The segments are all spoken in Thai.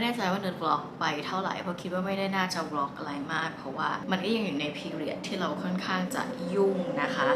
ไม่แน่ใจว่าเนิร์ดบล็อกไปเท่าไหร่เพราะคิดว่าไม่ได้น่าจะบล็อกอะไรมาก เพราะว่ามันก็ยังอยู่ในพีเรียดที่เราค่อนข้างจะยุ่งนะคะ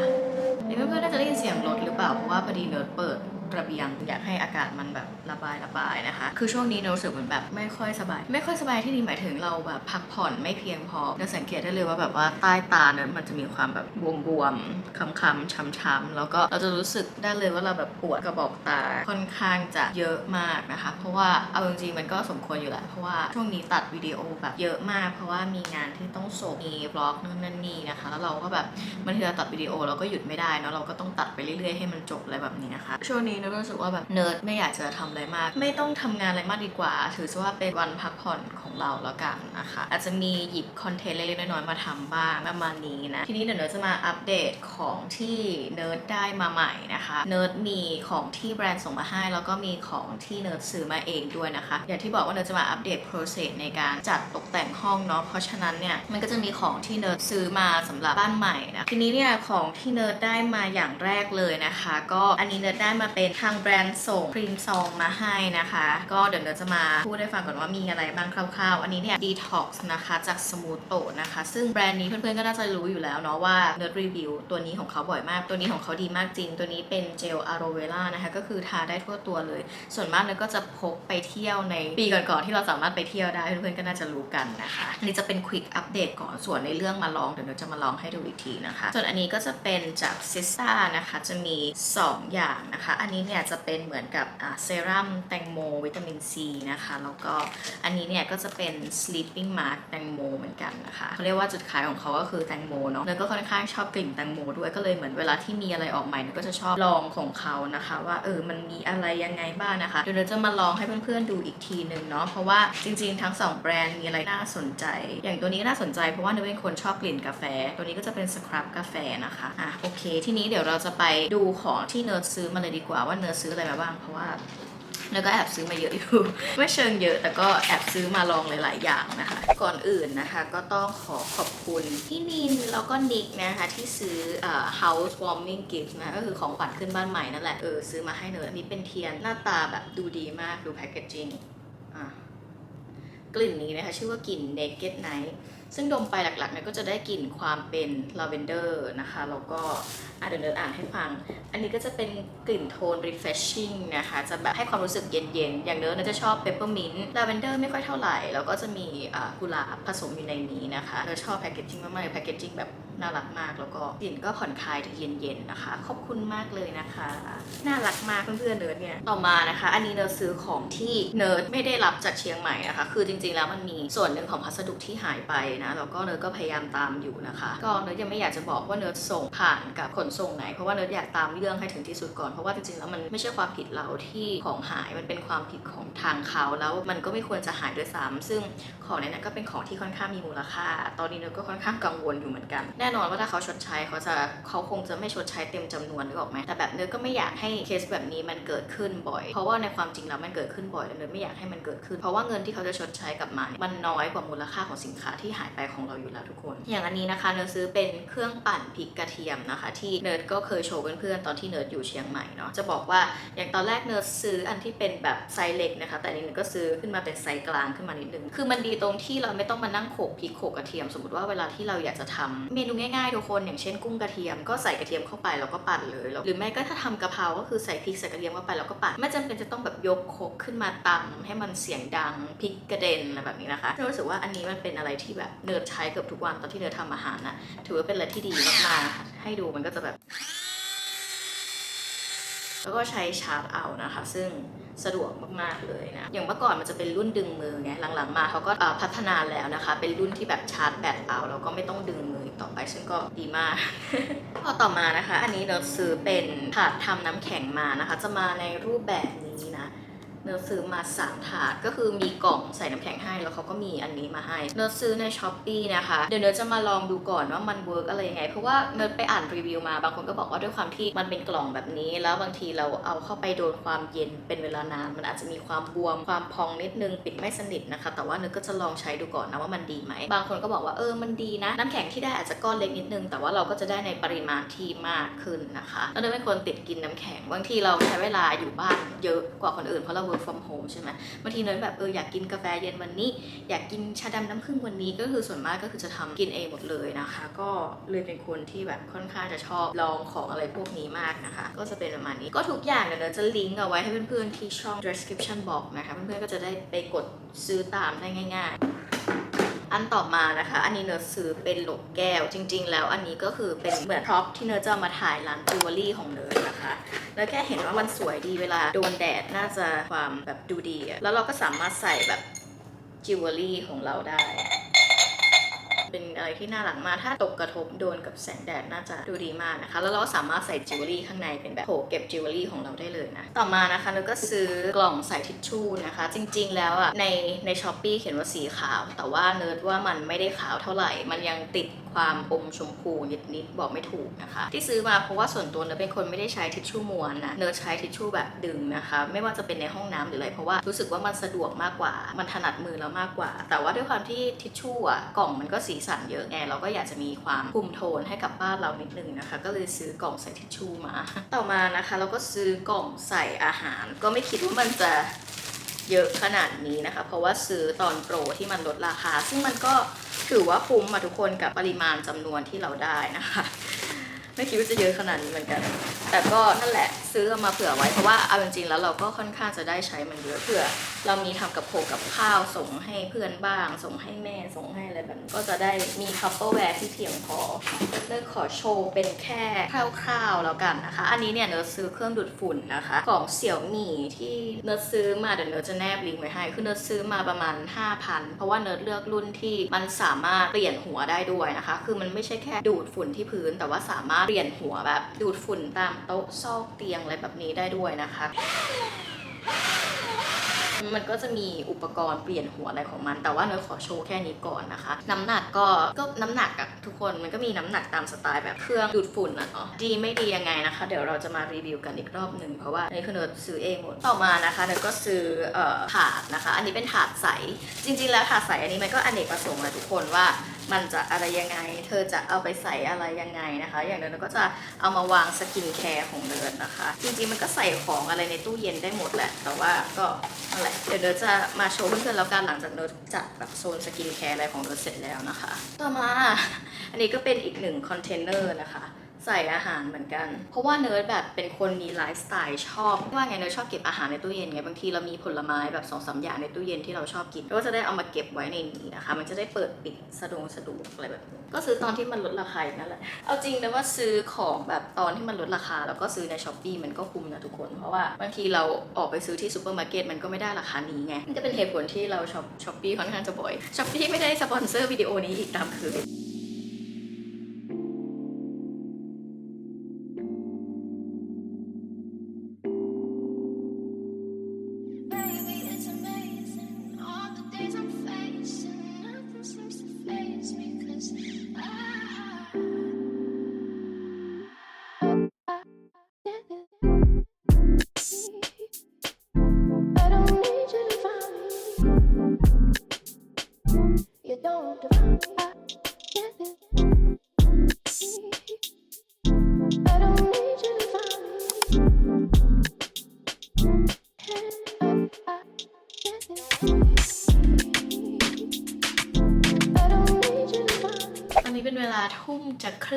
เพื่อนๆน่าจะได้ยินเสียงรถหรือเปล่าเพราะว่าพอดีเนิร์ดเปิด ระเบียง อยากให้อากาศมันแบบระบายระบายนะคะ คือช่วงนี้เนิร์ดรู้สึกเหมือนแบบไม่ค่อยสบาย ไม่ค่อยสบายที่นี่หมายถึงเราแบบพักผ่อนไม่เพียงพอเนิร์ดสังเกตได้เลยว่าแบบว่าใต้ตาเนิร์ดมันจะมีความแบบบวมๆค้ำๆช้ำๆแล้วก็เราจะรู้สึกได้เลยว่าเราแบบปวดกระบอกตาค่อนข้างจะเยอะมากนะคะ เพราะว่าเอาจริงๆมันก็สมควรอยู่แหละเพราะว่าช่วงนี้ตัดวิดีโอแบบเยอะมาก เพราะว่ามีงานที่ต้องส่งมีบล็อกนู่นนั่นนี่นะคะแล้วเราก็แบบบางทีเราตัดวิดีโอเราก็หยุดไม่ได้เนาะเราก็ต้องตัดไปเรื่อยๆให้มันจบอะไรแบบนี้นะคะช่วงนี้เนิร์ดรู้สึกว่าแบบเนิร์ดไม่อยากจะทำอะไรมาก ไม่ต้องทำงานอะไรมากดีกว่า ถือซะว่าเป็นวันพักผ่อนของเราแล้วกันนะคะ อาจจะมีหยิบคอนเทนต์เล็กๆน้อยๆมาทำบ้างประมาณนี้นะ ทีนี้เดี๋ยวเนิร์ดจะมาอัปเดตของที่เนิร์ดได้มาใหม่นะคะเนิร์ดมีของที่แบรนด์ส่งมาให้ แล้วก็มีของที่เนิร์ดซื้อมาเองด้วยนะคะ อย่างที่บอกว่าเนิร์ดจะมาอัปเดต process ในการจัดตกแต่งห้องเนาะเพราะฉะนั้นเนี่ยมันก็จะมีของที่เนิร์ดซื้อมาสำหรับบ้านใหม่นะทีนี้เนี่ยของที่เนิร์ดได้มาอย่างแรกเลยนะคะ ก็อันนี้เนิร์ดได้มาเป็นทางแบรนด์ส่งครีมซองมาให้นะคะ ก็เดี๋ยวเร์ดจะมาพูดให้ฟังก่อนว่ามีอะไรบ้างคร่าวๆ อันนี้เนี่ย detox นะคะจากสมูทโตนะคะ ซึ่งแบรนด์นี้เพื่อนๆก็น่าจะรู้อยู่แล้วเนาะว่าเนิร์ดรีวิวตัวนี้ของเขาบ่อยมาก ตัวนี้ของเขาดีมากจริง ตัวนี้เป็นเจลอะโรเวล่านะคะ ก็คือทาได้ทั่วตัวเลย ส่วนมากเนิร์ดก็จะพกไปเที่ยวในปีก่อนๆที่เราสามารถไปเที่ยวได้เพื่อนๆก็น่าจะรู้กันนะคะอันนี้จะเป็น quick update ก่อนส่วนในเรื่องมาลองเดี๋ยวเร์ดจะมาลองให้ดูอีกทีนะคะ ส่วนอันนี้ก็จะเป็นจากซิสตานะคะจะมี 2 อย่างนะคะอันนี้เนี่ยจะเป็นเหมือนกับเซรั่มแตงโมวิตามินซีนะคะ แล้วก็อันนี้เนี่ยก็จะเป็น sleeping mask แตงโมเหมือนกันนะคะเขาเรียกว่าจุดขายของเขาก็คือแตงโมเนาะเนยก็ค่อนข้างชอบกลิ่นแตงโมด้วยก็เลยเหมือนเวลาที่มีอะไรออกใหม่ก็จะชอบลองของเขานะคะ ว่าเออมันมีอะไรยังไงบ้างนะคะเดี๋ยวเนยจะมาลองให้เพื่อนๆดูอีกทีหนึ่งเนาะเพราะว่าจริงๆทั้งสองแบรนด์มีอะไรน่าสนใจ อย่างตัวนี้น่าสนใจเพราะว่าเนยเป็นคนชอบกลิ่นกาแฟ ตัวนี้ก็จะเป็นสครับกาแฟนะคะอะโอเค ทีนี้เดี๋ยวเราจะไปดูของที่เนิร์ซื้อมาเลยดีกว่าว่าเนิร์ดซื้ออะไรมาบ้าง เพราะว่าแล้วก็แอบซื้อมาเยอะอยู่ ไม่เชิงเยอะแต่ก็แอบซื้อมาลองหลาย ๆ อย่างนะคะ ก่อนอื่นนะคะก็ต้องขอขอบคุณพี่นินแล้วก็นิกนะคะที่ซื้อเอ่อ house warming gift นะก็คือของขวัญขึ้นบ้านใหม่นั่นแหละเออซื้อมาให้เนยอันนี้เป็นเทียนหน้าตาแบบดูดีมากดูแพคเกจจิ้งอะกลิ่นนี้นะคะชื่อว่ากลิ่น naked night ซึ่งดมไปหลักๆเนี่ยก็จะได้กลิ่นความเป็นลาเวนเดอร์นะคะ แล้วก็อะเดี๋ยวเนยอ่านให้ฟัง อันนี้ก็จะเป็นกลิ่นโทน refreshing นะคะ จะแบบให้ความรู้สึกเย็นๆ อย่างเนื้อเนยจะชอบ peppermint lavender ไม่ค่อยเท่าไหร่ แล้วก็จะมีกุหลาบผสมอยู่ในนี้นะคะเนยชอบแพคเกจจิ้งมากๆเลยแพคเกจจิ้งแบบน่ารักมาก แล้วก็กลิ่นก็ผ่อนคลายเย็นๆนะคะ ขอบคุณมากเลยนะคะ น่ารักมากเพื่อนๆเนิร์ดเนี่ย ต่อมานะคะ อันนี้เนิร์ดซื้อของที่เนิร์ดไม่ได้รับจากเชียงใหม่นะคะ คือจริงๆแล้วมันมีส่วนหนึ่งของพัสดุที่หายไปนะ แล้วก็เนิร์ดก็พยายามตามอยู่นะคะ ก็เนิร์ดยังไม่อยากจะบอกว่าเนิร์ดส่งผ่านกับขนส่งไหน เพราะว่าเนิร์ดอยากตามเรื่องให้ถึงที่สุดก่อน เพราะว่าจริงๆแล้วมันไม่ใช่ความผิดเราที่ของหายมันเป็นความผิดของทางเขาแล้วมันก็ไม่ควรจะหายด้วยซ้ำซึ่งของในนั้นก็เป็นของที่ค่อนข้างมีมูลค่า ตอนนี้เนิร์ดก็ค่อนข้างกังวลอยู่เหมือนกัน แน่นอนว่าถ้าเขาชดใช้เขาจะเขาคงจะไม่ชดใช้เต็มจำนวนนึกออกไหมแต่แบบเนิร์ดก็ไม่อยากให้เคสแบบนี้มันเกิดขึ้นบ่อย เพราะว่าในความจริงแล้วมันเกิดขึ้นบ่อยแล้วเนิร์ดไม่อยากให้มันเกิดขึ้น เพราะว่าเงินที่เขาจะชดใช้กลับมามันน้อยกว่ามูลค่าของสินค้าที่หายไปของเราอยู่แล้วทุกคน อย่างอันนี้นะคะเนิร์ดซื้อเป็นเครื่องปั่นพริกกระเทียมนะคะที่เนิร์ดก็เคยโชว์เพื่อนๆตอนที่เนิร์ดอยู่เชียงใหม่เนาะจะบอกว่าอย่างตอนแรกเนิร์ดซื้ออันที่เป็นแบบไซส์เล็กนะคะ แต่อันนี้เนิร์ดก็ซื้อขึ้นมาเป็นไซส์กลางขึ้นมานิดนึงคือมันดีตรงที่เราไม่ต้องมานั่งโขกพริกโขกกระเทียม สมมติว่าเวลาที่เราอยากจะทำเมนูง่ายๆทุกคนอย่างเช่นกุ้งกระเทียมก็ใส่กระเทียมเข้าไปแล้วก็ปั่นเลยหรือไม่ก็ถ้าทำกะเพราก็คือใส่พริกใส่กระเทียมเข้าไปแล้วก็ปั่นไม่จำเป็นจะต้องแบบยกโครกขึ้นมาตำให้มันเสียงดังพริกกระเด็นอะไรแบบนี้นะคะเรารู้สึกว่าอันนี้มันเป็นอะไรที่แบบเนิร์ดใช้เกือบทุกวันตอนที่เนิร์ดทำอาหารนะถือว่าเป็นอะไรที่ดีมากๆให้ดูมันก็จะแบบ แล้วก็ใช้ชาร์จเอานะคะ ซึ่งสะดวกมากๆเลยนะ อย่างเมื่อก่อนมันจะเป็นรุ่นดึงมือไง หลังๆมาเขาก็พัฒนาแล้วนะคะ เป็นรุ่นที่แบบชาร์จแบตเอาแล้วก็ไม่ต้องดึงมือต่อไปซึ่งก็ดีมาก พอต่อมานะคะ อันนี้เราซื้อเป็นถาดทำน้ำแข็งมานะคะ จะมาในรูปแบบนี้นะ เนื้อซื้อมาสามถาดก็คือมีกล่องใส่น้ำแข็งให้แล้วเขาก็มีอันนี้มาให้เนื้อซื้อในช้อปปีนะคะเดี๋ยวเนื้อจะมาลองดูก่อนว่ามันเวิร์กอะไรยังไง เพราะว่าเนื้อไปอ่านรีวิวมาบางคนก็บอกว่าด้วยความที่มันเป็นกล่องแบบนี้ แล้วบางทีเราเอาเข้าไปโดนความเย็นเป็นเวลานาน มันอาจจะมีความบวมความพองนิดนึงปิดไม่สนิทนะคะ แต่ว่าเนื้อก็จะลองใช้ดูก่อนนะว่ามันดีไหมบางคนก็บอกว่าเออมันดีนะ น้ำแข็งที่ได้อาจจะก้อนเล็กนิดนึง แต่ว่าเราก็จะได้ในปริมาณที่มากขึ้นนะคะแล้วเนื้อเป็นคนติดกินน้ำแข็งบางทีเราใช้เวลาอยู่บ้านเยอะกว่าคนอื่นเพราะเรา work from home ใช่ไหมบางทีเนยแบบเอออยากกินกาแฟเย็นวันนี้ อยากกินชาดำน้ำผึ้งวันนี้ก็คือส่วนมากก็คือจะทำกินเองหมดเลยนะคะ ก็เลยเป็นคนที่แบบค่อนข้างจะชอบลองของอะไรพวกนี้มากนะคะ ก็จะเป็นประมาณนี้ก็ทุกอย่างเดี๋ยวเนยจะลิงก์เอาไว้ให้เพื่อนๆที่ช่อง description box นะคะเพื่อนๆก็จะได้ไปกดซื้อตามได้ง่าย ๆ อันต่อมานะคะ อันนี้เนอร์ซื้อเป็นหลแก้ว จริง ๆ แล้วอันนี้ก็คือเป็นเหมือนพร็อพที่เนยจะมาถ่ายร้านจิวเวลรี่ของเนอร์นะคะ แล้วแค่เห็นว่ามันสวยดีเวลาโดนแดดน่าจะความแบบดูดีอะแล้วเราก็สามารถใส่แบบจิวเวลรี่ของเราได้ เป็นอะไรที่น่ารักมากถ้าตกกระทบโดนกับแสงแดดน่าจะดูดีมากนะคะ แล้วเราสามารถใส่จิวเวลรี่ข้างในเป็นแบบโถเก็บจิวเวลรี่ของเราได้เลยนะ ต่อมานะคะเราก็ซื้อกล่องใส่ทิชชู่นะคะ จริง ๆ แล้วอะในในช้อปปีเขียนว่าสีขาว แต่ว่าเนิร์ดว่ามันไม่ได้ขาวเท่าไหร่ มันยังติด ความอมชมพูนิดๆบอกไม่ถูกนะคะ ที่ซื้อมาเพราะว่าส่วนตัวเนิร์ดเป็นคนไม่ได้ใช้ทิชชู่ม้วนนะเนิร์ดใช้ทิชชู่แบบดึงนะคะ ไม่ว่าจะเป็นในห้องน้ำหรืออะไรเพราะว่ารู้สึกว่ามันสะดวกมากกว่า มันถนัดมือเรามากกว่า แต่ว่าด้วยความที่ทิชชู่อะกล่องมันก็สีสันเยอะไงเราก็อยากจะมีความคุมโทนให้กับบ้านเรานิดนึงนะคะ ก็เลยซื้อกล่องใส่ทิชชู่มา ต่อมานะคะ เราก็ซื้อกล่องใส่อาหาร ก็ไม่คิดว่ามันจะเยอะขนาดนี้นะคะ เพราะว่าซื้อตอนโปรที่มันลดราคา ซึ่งมันก็ ถือว่าคุ้มมาทุกคนกับปริมาณจำนวนที่เราได้นะคะ ไม่คิดว่าจะเยอะขนาดนี้เหมือนกัน แต่ก็นั่นแหละ ซื้อมาเผื่อไว้เพราะว่าเอาจริงๆแล้วเราก็ค่อนข้างจะได้ใช้มันเยอะเผื่อ เรามีทำกับโขกกับข้าวส่งให้เพื่อนบ้าง ส่งให้แม่ส่งให้อะไรแบบนี้ก็จะได้มีคัพเปอร์แวร์ที่เพียงพอเนิร์ดขอโชว์เป็นแค่คร่าวๆแล้วกันนะคะ อันนี้เนี่ยเนิร์ดซื้อเครื่องดูดฝุ่นนะคะของเสี่ยวหมี่ที่เนิร์ดซื้อมาเดี๋ยวเนิร์ดจะแนบลิงก์ไว้ให้คือเนิร์ดซื้อมาประมาณ 5,000 เพราะว่าเนิร์ดเลือกรุ่นที่มันสามารถเปลี่ยนหัวได้ด้วยนะคะ คือมันไม่ใช่แค่ดูดฝุ่นที่พื้น แต่ว่าสามารถเปลี่ยนหัวแบบดูดฝุ่นตามโต๊ะซอกเตียงอะไรแบบนี้ได้ด้วยนะคะ มันก็จะมีอุปกรณ์เปลี่ยนหัวอะไรของมัน แต่ว่าเนยขอโชว์แค่นี้ก่อนนะคะ น้ำหนักก็ก็น้ำหนักอะทุกคนมันก็มีน้ำหนักตามสไตล์แบบเครื่องดูดฝุ่นอะเนาะดีไม่ดียังไงนะคะ เดี๋ยวเราจะมารีวิวกันอีกรอบหนึ่งเพราะว่าอันนี้คือเนยซื้อเองหมดต่อมานะคะเนยก็ซื้อเอ่อถาดนะคะ อันนี้เป็นถาดใสจริง ๆ แล้วถาดใสอันนี้มันก็อเนกประสงค์นะทุกคนว่า มันจะอะไรยังไง เธอจะเอาไปใส่อะไรยังไงนะคะ อย่างเดินก็จะเอามาวางสกินแคร์ของเดินนะคะ จริงๆมันก็ใส่ของอะไรในตู้เย็นได้หมดแหละ แต่ว่าก็อะไรเดี๋ยวเดินจะมาโชว์เพื่อนๆแล้วกันหลังจากเดินจัดแบบโซนสกินแคร์อะไรของเดินเสร็จแล้วนะคะ ต่อมา อันนี้ก็เป็นอีกหนึ่งคอนเทนเนอร์นะคะ ใส่อาหารเหมือนกัน เพราะว่าเนิร์ดแบบเป็นคนมีไลฟ์สไตล์ชอบว่าไงเนิร์ดชอบเก็บอาหารในตู้เย็นไงบางทีเรามีผลไม้แบบสองสามอย่างในตู้เย็นที่เราชอบกินก็จะได้เอามาเก็บไว้ในนี้นะคะ มันจะได้เปิดปิดสะดวกสะดวกอะไรแบบนี้ก็ซื้อตอนที่มันลดราคาอย่างนั่นแหละเอาจริงนะว่าซื้อของแบบตอนที่มันลดราคา แล้วก็ซื้อในช้อปปีมันก็คุ้มนะทุกคนเพราะว่าบางทีเราออกไปซื้อที่ซูเปอร์มาร์เก็ตมันก็ไม่ได้ราคานี้ไงนี่ก็เป็นเหตุผลที่เราช็อปช้อปปี้ค่อนข้างจะบ่อยช้อปปี้ไม่ได้สปอนเซอร์วิดีโอนี้อีกตามเคย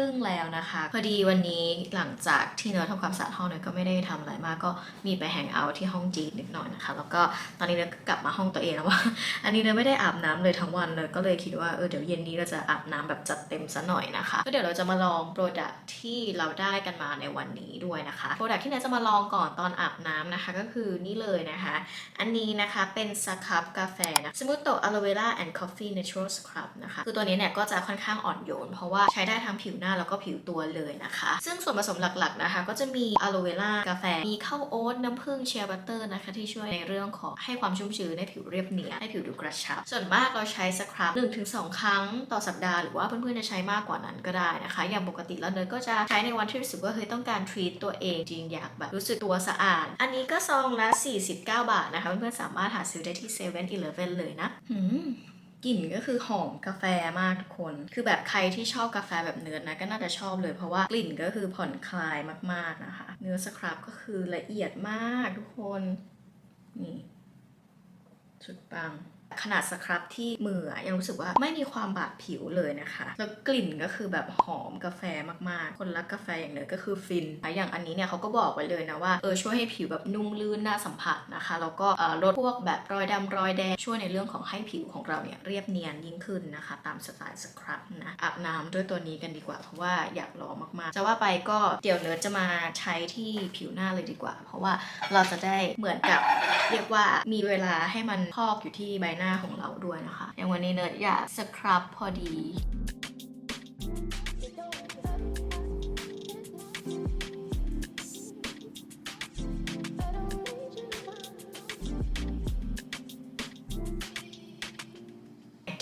รึ่งแล้วนะคะ พอดีวันนี้หลังจากที่เนื้อทำความสะอาดห้องเนื้อก็ไม่ได้ทำอะไรมากก็มีไปแฮงเอาท์ที่ห้องจีนนิดหน่อยนะคะ แล้วก็ตอนนี้เนื้อกลับมาห้องตัวเองแล้วว่า อันนี้เนื้อไม่ได้อาบน้ำเลยทั้งวันเลยก็เลยคิดว่าเออเดี๋ยวเย็นนี้เราจะอาบน้ำแบบจัดเต็มซะหน่อยนะคะก็เดี๋ยวเราจะมาลองโปรดักที่เราได้กันมาในวันนี้ด้วยนะคะโปรดักที่เนื้อจะมาลองก่อนตอนอาบน้ำนะคะ ก็คือนี่เลยนะคะ อันนี้นะคะเป็นสครับกาแฟนะสมูทโตอะโลเวราแอนด์คอฟฟี่เนเชอรัลสครับนะคะคือตัวนี้เนี่ยก็จะค่อนข้างอ่อนโยน เพราะว่าใช้ได้ทั้งผิวหน้าแล้วก็ผิวตัวเลยนะคะ ซึ่งส่วนผสมหลักๆนะคะ ก็จะมีอะโลเวรากาแฟ มีข้าวโอ๊ตน้ำผึ้งเชียร์บัตเตอร์นะคะ ที่ช่วยในเรื่องของให้ความชุ่มชื้นให้ผิวเรียบเนียนให้ผิวดูกระชับ ส่วนมากเราใช้สครับ1-2 ครั้งต่อสัปดาห์หรือว่าเพื่อนๆจะใช้มากกว่านั้นก็ได้นะคะ อย่างปกติแล้วเนยก็จะใช้ในวันที่รู้สึกว่าเฮ้ยต้องการทรีตตัวเองจริงอยากแบบรู้สึกตัวสะอาด อันนี้ก็ซองละ49 บาทนะคะเพื่อนๆสามารถหาซื้อได้ที่7 e เ e ่ e อเลยนะหืม กลิ่นก็คือหอมกาแฟมากทุกคน คือแบบใครที่ชอบกาแฟแบบเนื้อนะก็น่าจะชอบเลยเพราะว่ากลิ่นก็คือผ่อนคลายมากๆนะคะ เนื้อสครับก็คือละเอียดมากทุกคน นี่สุดปัง ขนาดสครับที่มือยังรู้สึกว่าไม่มีความบาดผิวเลยนะคะ แล้วกลิ่นก็คือแบบหอมกาแฟมากๆ คนรักกาแฟอย่างเนยก็คือฟินอย่างอันนี้เนี่ยเขาก็บอกไว้เลยนะว่าเออช่วยให้ผิวแบบนุ่มลื่นน่าสัมผัสนะคะ แล้วก็ลดพวกแบบรอยดำรอยแดงช่วยในเรื่องของให้ผิวของเราเนี่ยเรียบเนียนยิ่งขึ้นนะคะ ตามสไตล์สครับนะอาบน้ำด้วยตัวนี้กันดีกว่า เพราะว่าอยากลองมากๆ จะว่าไปก็เดี๋ยวเนิร์ดจะมาใช้ที่ผิวหน้าเลยดีกว่า เพราะว่าเราจะได้เหมือนกับเรียกว่ามีเวลาให้มันพอกอยู่ที่ใบหน้าของเราด้วยนะคะ อย่างวันนี้เนิร์ดอยากสครับพอดี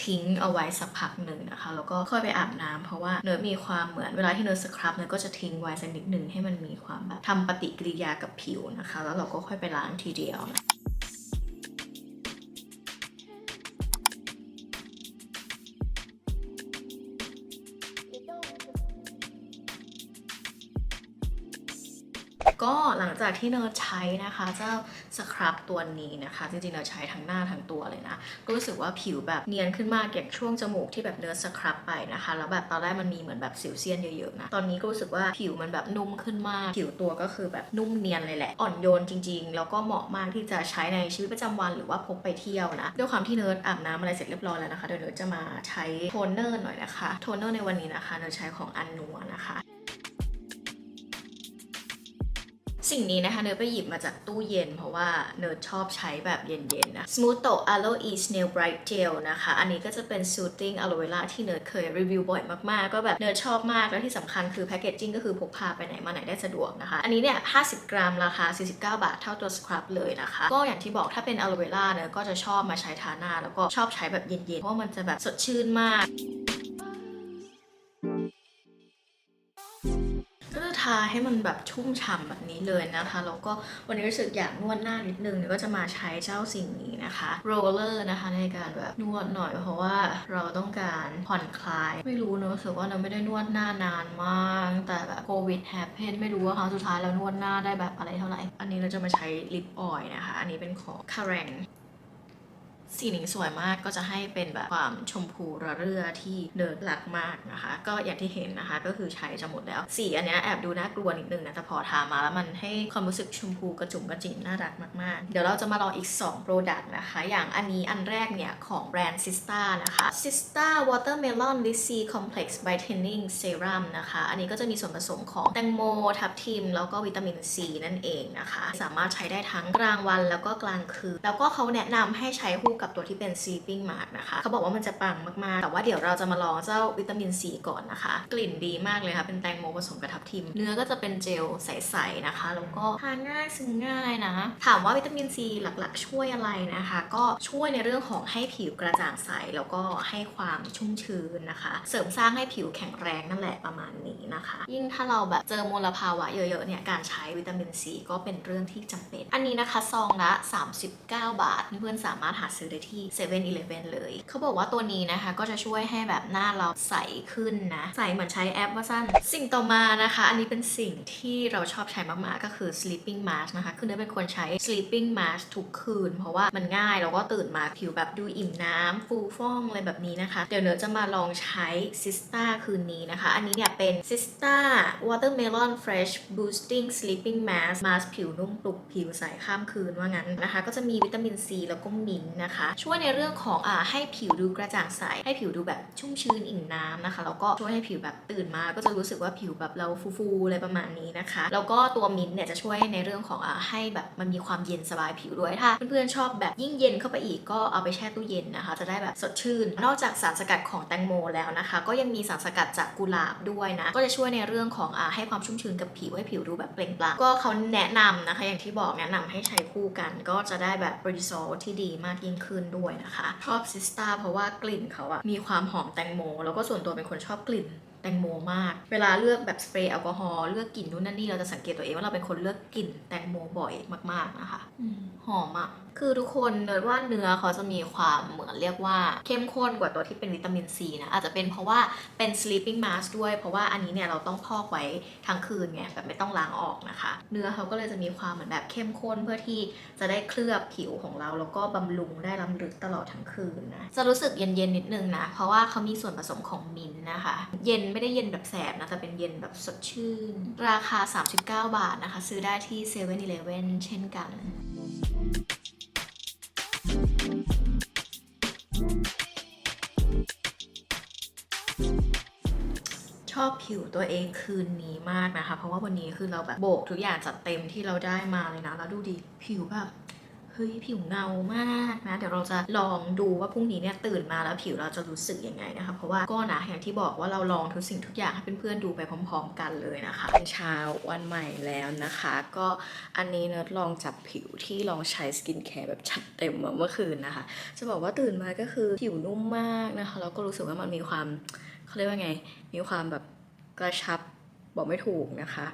ทิ้งเอาไว้สักพักหนึ่งนะคะ แล้วก็ค่อยไปอาบน้ำเพราะว่าเนิร์ดมีความเหมือนเวลาที่เนิร์ดสครับเนิร์ดก็จะทิ้งไว้สักนิดหนึ่งให้มันมีความแบบทำปฏิกิริยากับผิวนะคะ แล้วเราก็ค่อยไปล้างทีเดียวนะ จากที่เนิร์ดใช้นะคะเจ้าสครับตัวนี้นะคะ จริงๆเนิร์ดใช้ทั้งหน้าทั้งตัวเลยนะ ก็รู้สึกว่าผิวแบบเนียนขึ้นมากอย่างช่วงจมูกที่แบบเนิร์ดสครับไปนะคะ แล้วแบบตอนแรกมันมีเหมือนแบบสิวเซียนเยอะๆนะ ตอนนี้ก็รู้สึกว่าผิวมันแบบนุ่มขึ้นมาก ผิวตัวก็คือแบบนุ่มเนียนเลยแหละ อ่อนโยนจริง ๆ แล้วก็เหมาะมากที่จะใช้ในชีวิตประจำวันหรือว่าพกไปเที่ยวนะ ด้วยความที่เนิร์ดอาบน้ำอะไรเสร็จเรียบร้อยแล้วนะคะเดี๋ยวเนิร์ดจะมาใช้โทนเนอร์หน่อยนะคะ โทนเนอร์ในวันนี้นะคะเนิร์ดใช้ของอันนัวนะคะ สิ่งนี้นะคะเนิร์ไปหยิบมาจากตู้เย็น เพราะว่าเนิร์ชอบใช้แบบเย็นๆนะ Smooth o Aloe e Snail Bright Gel นะคะ อันนี้ก็จะเป็น Soothing Aloe Vera ที่เนิร์เคยรีวิวบ่อยมากๆ ก็แบบเนิร์ชอบมาก แล้วที่สำคัญคือแพคเกจจิ้งก็คือพกพาไปไหนมาไหนได้สะดวกนะคะ อันนี้เนี่ย 50 กรัมราคา 49 บาทเท่าตัวสครับเลยนะคะ ก็อย่างที่บอกถ้าเป็น Aloe Vera เนิร์ก็จะชอบมาใช้ทาหน้า แล้วก็ชอบใช้แบบเย็นๆ เพราะว่ามันจะแบบสดชื่นมากาให้มันแบบชุ่มฉ่ำแบบนี้เลยนะคะ แล้วก็วันนี้รู้สึกอยากนวดหน้านิดนึงเนี่ยก็จะมาใช้เจ้าสิ่งนี้นะคะโรลเลอร์นะคะในการแบบนวดหน่อย เพราะว่าเราต้องการผ่อนคลาย ไม่รู้เนอะรู้สึกว่าเราไม่ได้นวดหน้านานมาก แต่แบบโควิดแฮปเพนไม่รู้ว่าครั้งสุดท้ายแล้วนวดหน้าได้แบบอะไรเท่าไหร่ อันนี้เราจะมาใช้ลิปออยล์นะคะ อันนี้เป็นของ Karen สีนี้สวยมากก็จะให้เป็นแบบความชมพูระเรื่อที่เนิร์ดรักมากนะคะ ก็อย่างที่เห็นนะคะก็คือใช้จะหมดแล้ว สีอันเนี้ยแอบดูน่ากลัวนิดนึงนะแต่พอทามาแล้วมันให้ความรู้สึกชมพูกระจุ่มกระจิ๋มน่ารักมากๆ เดี๋ยวเราจะมาลองอีก2โปรดักต์นะคะ อย่างอันนี้อันแรกเนี่ย ของแบรนด์ Sista นะคะ Sista Watermelon l i c y Complex Brightening Serum นะคะ อันนี้ก็จะมีส่วนผสมของแตงโมทับทิมแล้วก็วิตามินซีนั่นเองนะคะ สามารถใช้ได้ทั้งกลางวันแล้วก็กลางคืนแล้วก็เขาแนะนำให้ใช้คู่กับตัวที่เป็น sleeping mask นะคะเขาบอกว่ามันจะปังมากๆ แต่ว่าเดี๋ยวเราจะมาลองเจ้าวิตามินซีก่อนนะคะ กลิ่นดีมากเลยค่ะ เป็นแตงโมผสมกับทับทิม เนื้อก็จะเป็นเจลใสๆนะคะ แล้วก็ทานง่ายซึมง่ายนะ ถามว่าวิตามินซีหลักๆ ช่วยอะไรนะคะ ก็ช่วยในเรื่องของให้ผิวกระจ่างใสแล้วก็ให้ความชุ่มชื้นนะคะ เสริมสร้างให้ผิวแข็งแรงนั่นแหละประมาณนี้นะคะ ยิ่งถ้าเราแบบเจอมลภาวะเยอะๆเนี่ยการใช้วิตามินซีก็เป็นเรื่องที่จำเป็น อันนี้นะคะซองละ 39 บาทเพื่อนๆสามารถหาซื้อได้ที่7 e เ e ่ e อเลย เขาบอกว่าตัวนี้นะคะก็จะช่วยให้แบบหน้าเราใสขึ้นนะ ใสเหมือนใช้แอปว่าสั้น สิ่งต่อมานะคะ อันนี้เป็นสิ่งที่เราชอบใช้มาก ๆ ก็คือ sleeping mask นะคะ คือเนยเป็นคนใช้ sleeping mask ทุกคืน เพราะว่ามันง่ายแล้วก็ตื่นมาผิวแบบดูอิ่มน้ำฟูฟ่องอะไรแบบนี้นะคะ เดี๋ยวเนยจะมาลองใช้ Sista คืนนี้นะคะ อันนี้เนี่ยเป็น Sista watermelon fresh boosting sleeping mask mask ผิวนุ่มปลุกผิวใสข้ามคืนว่างั้นนะคะ ก็จะมีวิตามินซีแล้วก็มินนะคะนะคะ ช่วยในเรื่องของอ่าให้ผิวดูกระจ่างใส ให้ผิวดูแบบชุ่มชื้นอิ่มน้ำนะคะ แล้วก็ช่วยให้ผิวแบบตื่นมา ก็จะรู้สึกว่าผิวแบบเราฟูๆอะไรประมาณนี้นะคะ แล้วก็ตัวมิ้นเนี่ยจะช่วยในเรื่องของอ่าให้แบบมันมีความเย็นสบายผิวด้วย ถ้าเพื่อนๆชอบแบบยิ่งเย็นเข้าไปอีกก็เอาไปแช่ตู้เย็นนะคะ จะได้แบบสดชื่น นอกจากสารสกัดของแตงโมแล้วนะคะ ก็ยังมีสารสกัดจากกุหลาบด้วยนะ ก็จะช่วยในเรื่องของอ่าให้ความชุ่มชื้นกับผิวให้ผิวดูแบบเปล่งปลั่ง ก็เขาแนะนำนะคะ อย่างที่บอกแนะนำให้ใช้คู่กัน ก็จะได้แบบ result ที่ดีมากยิ่งขึ้นด้วยนะคะ ชอบซิสตาเพราะว่ากลิ่นเขาอะมีความหอมแตงโม แล้วก็ส่วนตัวเป็นคนชอบกลิ่นแตงโมมาก เวลาเลือกแบบสเปรย์แอลกอฮอล์เลือกกลิ่นนู่นนั่นนี่เราจะสังเกตตัวเองว่าเราเป็นคนเลือกกลิ่นแตงโมบ่อยมากๆนะคะอืมหอมอะ คือทุกคนเนิร์ดว่าเนื้อเขาจะมีความเหมือนเรียกว่าเข้มข้นกว่าตัวที่เป็นวิตามินซีนะ อาจจะเป็นเพราะว่าเป็น sleeping mask ด้วย เพราะว่าอันนี้เนี่ยเราต้องพอกไว้ทั้งคืนไงแบบไม่ต้องล้างออกนะคะ เนื้อเขาก็เลยจะมีความเหมือนแบบเข้มข้นเพื่อที่จะได้เคลือบผิวของเราแล้วก็บำรุงได้ล้ำลึกตลอดทั้งคืนนะจะรู้สึกเย็นๆนิดนึงนะ เพราะว่าเขามีส่วนผสมของมิ้นนะคะ เย็นไม่ได้เย็นแบบแสบนะแต่เป็นเย็นแบบสดชื่น ราคา 39 บาทนะคะ ซื้อได้ที่7 e เ e ่ e อเช่นกัน อบผิวตัวเองคืนนี้มากนะคะ เพราะว่าวันนี้คือเราแบบโบกทุกอย่างจัดเต็มที่เราได้มาเลยนะ แล้วดูดิผิวแบบเฮ้ยผิวเงามากนะ เดี๋ยวเราจะลองดูว่าพรุ่งนี้เนี่ยตื่นมาแล้วผิวเราจะรู้สึกยังไงนะคะ เพราะว่าก็นะอย่างที่บอกว่าเราลองทุกสิ่งทุกอย่างให้เพื่อนๆดูไปพร้อม ๆ กันเลยนะคะเป็นเช้าวันใหม่แล้วนะคะ ก็อันนี้เนิร์ดลองจับผิวที่ลองใช้สกินแคร์แบบจัดเต็มมาเมื่อคืนนะคะ จะบอกว่าตื่นมาก็คือผิวนุ่มมากนะคะแล้วก็รู้สึกว่ามันมีความ เขาเรียกว่าไง มีความแบบกระชับบอกไม่ถูกนะคะ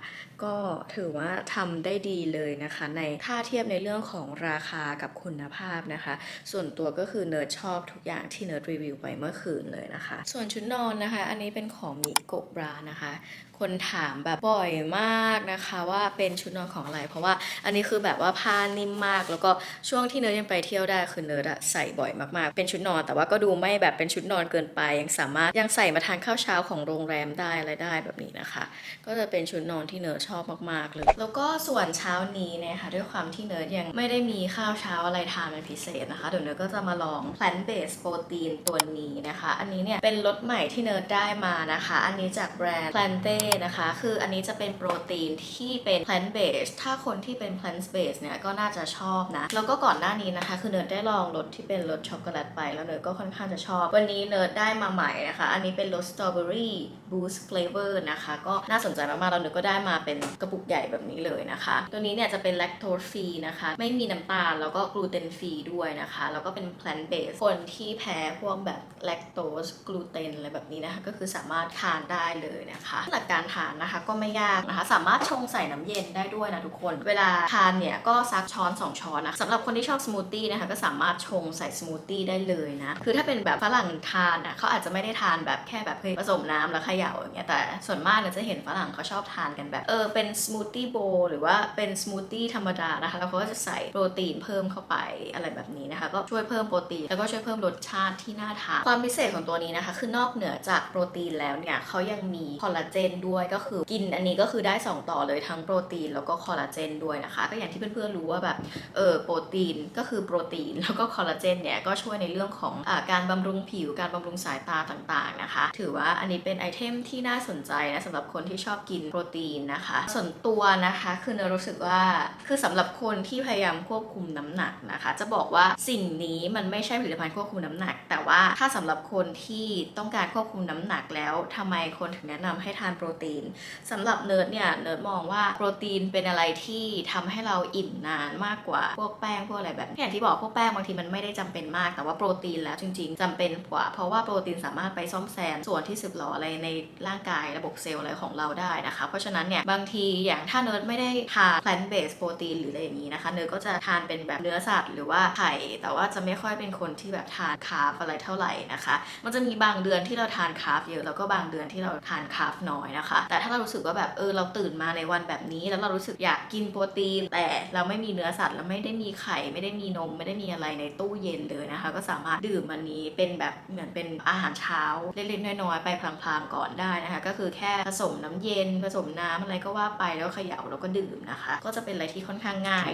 ก็ถือว่าทำได้ดีเลยนะคะ ในถ้าเทียบในเรื่องของราคากับคุณภาพนะคะ ส่วนตัวก็คือเนิร์ดชอบทุกอย่างที่เนิร์ดรีวิวไปเมื่อคืนเลยนะคะ ส่วนชุดนอนนะคะ อันนี้เป็นของมิโกบรานะคะคนถามแบบบ่อยมากนะคะ ว่าเป็นชุดนอนของอะไร เพราะว่าอันนี้คือแบบว่าผ้านิ่มมาก แล้วก็ช่วงที่เนิร์ดยังไปเที่ยวได้คือเนิร์ดอะใส่บ่อยมากๆ เป็นชุดนอน แต่ว่าก็ดูไม่แบบเป็นชุดนอนเกินไป ยังสามารถยังใส่มาทานข้าวเช้าของโรงแรมได้อะไรได้แบบนี้นะคะ ก็จะเป็นชุดนอนที่เนิร์ดชอบมากๆเลยแล้วก็ส่วนเช้านี้เนะคะด้วยความที่เนิร์ดยังไม่ได้มีข้าวเช้าอะไรทานเป็นพิเศษนะคะเดี๋ยวเนิร์ดก็จะมาลอง plant based protein ตัวนี้นะคะ อันนี้เนี่ยเป็นรสใหม่ที่เนิร์ดได้มานะคะ อันนี้จากแบรนด์ Plante นะคะ คืออันนี้จะเป็นโปรตีนที่เป็น plant based ถ้าคนที่เป็น plant based เนี่ยก็น่าจะชอบนะ แล้วก็ก่อนหน้านี้นะคะ คือเนิร์ดได้ลองรสที่เป็นรสช็อกโกแลตไปแล้วเนิร์ดก็ค่อนข้างจะชอบ วันนี้เนิร์ดได้มาใหม่นะคะ อันนี้เป็นรสสตรอเบอรี่ บูสต์เฟลเวอร์นะคะ ก็น่าสนใจมากๆแล้วเนิร์ดก็ได้มาเป็นกระปุกใหญ่แบบนี้เลยนะคะ ตัวนี้เนี่ยจะเป็นแลคโตสฟรีนะคะ ไม่มีน้ำตาลแล้วก็กลูเตนฟรีด้วยนะคะ แล้วก็เป็น plant based คนที่แพ้พวกแบบแลคโตสกลูเตนอะไรแบบนี้นะคะ ก็คือสามารถทานได้เลยนะคะหลักการทานนะคะก็ไม่ยากนะคะ สามารถชงใส่น้ำเย็นได้ด้วยนะทุกคน เวลาทานเนี่ยก็ซักช้อน 2 ช้อนนะสำหรับคนที่ชอบสมูทตี้นะคะก็สามารถชงใส่สมูทตี้ได้เลยนะ คือถ้าเป็นแบบฝรั่งทานอะเขาอาจจะไม่ได้ทานแบบแค่แบบเฮ้ยผสมน้ำแล้วขยาอย่างเงี้ยแต่ส่วนมากเนี่ยจะเห็นฝรั่งเขาชอบทานกันแบบเออเป็นสมูทตี้โบหรือว่าเป็นสมูทตี้ธรรมดานะคะแล้วเขาก็จะใส่โปรตีนเพิ่มเข้าไปอะไรแบบนี้นะคะ ก็ช่วยเพิ่มโปรตีนแล้วก็ช่วยเพิ่มรสชาติที่น่าทานความพิเศษของตัวนี้นะคะ คือนอกเหนือจากโปรตีนแล้วเนี่ยเขายังมีคอลลาเจนด้วยก็คือกินอันนี้ก็คือได้สองต่อเลยทั้งโปรตีนแล้วก็คอลลาเจนด้วยนะคะ ก็อย่างที่เพื่อนๆรู้ว่าแบบเออโปรตีนก็คือโปรตีนแล้วก็คอลลาเจนเนี่ยก็ช่วยในเรื่องของอการบำรุงผิวการบำรุงสายตาต่างๆนะคะ ถือว่าอันนี้เป็นไอเทมที่น่าสนใจนะสำหรับคนที่ชอบกินโปรตีนนะคะ ส่วนตัวนะคะคือเนรู้สึกว่าคือสำหรับคนที่พยายามควบคุมน้ำหนักนะคะ จะบอกว่าสิ่งนี้มันไม่ใช่ผลิตภัณฑ์ควบคุมน้ำหนัก แต่ว่าถ้าสำหรับคนที่ต้องการควบคุมน้ำหนักแล้วทำไมคนถึงแนะนำให้ทานโปรตีนสำหรับเนิร์ดเนี่ยเนิร์ดมองว่าโปรตีนเป็นอะไรที่ทำให้เราอิ่มนานมากกว่าพวกแป้งพวกอะไรแบบนี้อย่างที่บอกพวกแป้งบางทีมันไม่ได้จำเป็นมากแต่ว่าโปรตีนแล้วจริง ๆจำเป็นกว่าเพราะว่าโปรตีนสามารถไปซ่อมแซมส่วนที่สึกหรออะไรในร่างกายระบบเซลล์อะไรของเราได้นะคะ เพราะฉะนั้นเนี่ยบางทีอย่างถ้าเนิร์ดไม่ได้ทาน plant based โปรตีนหรืออะไรอย่างนี้นะคะ เนิร์ดก็จะทานเป็นแบบเนื้อสัตว์หรือว่าไข่ แต่ว่าจะไม่ค่อยเป็นคนที่แบบทานคาร์บอะไรเท่าไหร่นะคะ มันจะมีบางเดือนที่เราทานคาร์บเยอะแล้วก็บางเดือนที่เราทานคาร์บน้อยนะคะ แต่ถ้าเรารู้สึกว่าแบบเออเราตื่นมาในวันแบบนี้ แล้วเรารู้สึกอยากกินโปรตีน แต่เราไม่มีเนื้อสัตว์แล้วไม่ได้มีไข่ไม่ได้มีนม ไม่ได้มีอะไรในตู้เย็นเลยนะคะ ก็สามารถดื่มอันนี้เป็นแบบเหมือนเป็นอาหารเช้าเล็กๆน้อยๆไปพลางๆก่อนอนได้นะคะ ก็คือแค่ผสมน้ำเย็น ผสมน้ำอะไรก็ว่าไปแล้วเขย่าแล้วก็ดื่มนะคะ ก็จะเป็นอะไรที่ค่อนข้างง่าย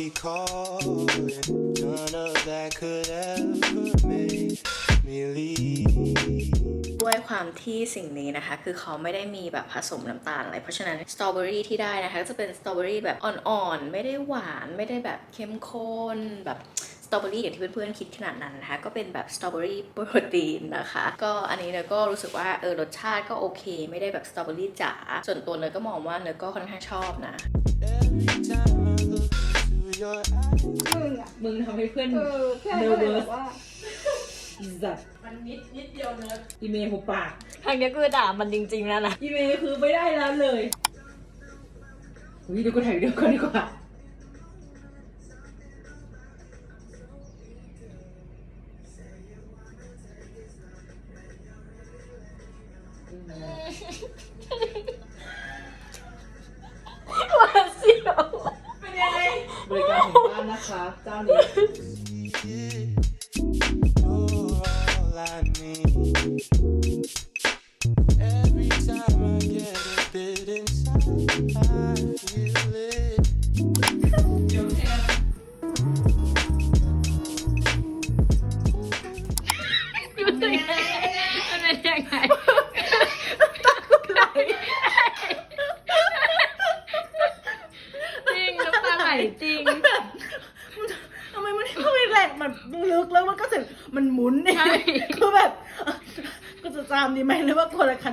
Because. None of that could ever make me leave. ด้วยความที่สิ่งนี้นะคะ คือเขาไม่ได้มีแบบผสมน้ำตาลอะไร เพราะฉะนั้นสตรอเบอรี่ที่ได้นะคะก็จะเป็นสตรอเบอรี่แบบอ่อนๆ ไม่ได้หวาน ไม่ได้แบบเข้มข้นแบบสตรอเบอรี่อย่างที่เพื่อนๆคิดขนาดนั้นนะคะ ก็เป็นแบบสตรอเบอรี่โปรตีนนะคะ ก็อันนี้เนยก็รู้สึกว่าเออรสชาติก็โอเค ไม่ได้แบบสตรอเบอรี่จ๋าส่วนตัวเนยก็มองว่าเนยก็ค่อนข้างชอบนะ Every time I look into your eyes. มึงอะมึงทำให้เพื่อนเออแค่ก็เลยแบบว่าจัดมันนิดนิดเดียวเนื้ออีเมลหุบปากทางนี้คือด่ามันจริงๆแล้วนะอีเมลคือไม่ได้แล้วเลยอุ้ยเดี๋ยวกูถ่ายวิดีโอก่อนดีกว่าเป็นยังไงบริการถึงบ้านนะคะเจ้านี้ Thank you.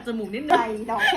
จมูกนิดหน่อยดอกแค่